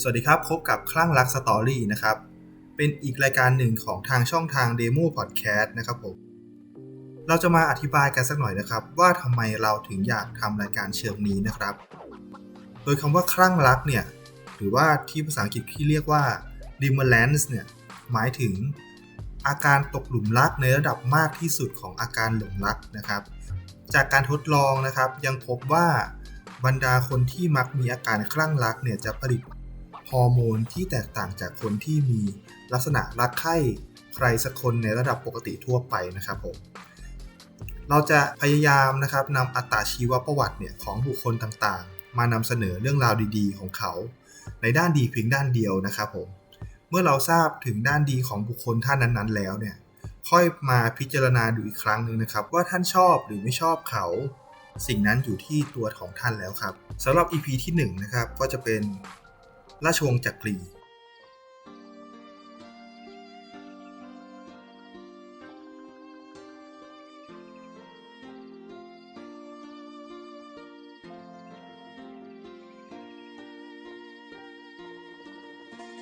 สวัสดีครับ พบกับคลั่งรักสตอรี่นะครับ เป็นอีกรายการหนึ่งของทางช่องทาง Demo Podcast นะครับผม เราจะมาอธิบายกันสักหน่อยนะครับ ว่าทำไมเราถึงอยากทำรายการเชิงนี้นะครับ โดยคำว่าคลั่งรักเนี่ย หรือว่าที่ภาษาอังกฤษที่เรียกว่า d e m e r a n c e เนี่ย หมายถึงอาการตกหลุมรักในระดับมากที่สุดของอาการหลงรักนะครับ จากการทดลองนะครับยังพบว่าบรรดาคนที่มักมีอาการคลั่งรักเนี่ยจะผลิต ฮอร์โมนที่แตกต่างจากคนที่มีลักษณะรักใคร่ใครสักคนในระดับปกติทั่วไปนะครับผมเราจะพยายามนะครับนำอัตราชีวประวัติเนี่ยของบุคคลต่างๆ มานำเสนอเรื่องราวดีๆ ของเขา ในด้านดีเพียงด้านเดียวนะครับผมเมื่อเราทราบถึงด้านดีของบุคคลท่านนั้นๆ แล้วเนี่ยค่อยมาพิจารณาดูอีกครั้งหนึ่งนะครับ ว่าท่านชอบหรือไม่ชอบเขา สิ่งนั้นอยู่ที่ตัวของท่านแล้วครับสำหรับ EP ที่1นะครับก็จะเป็น ราชวงศ์จักรี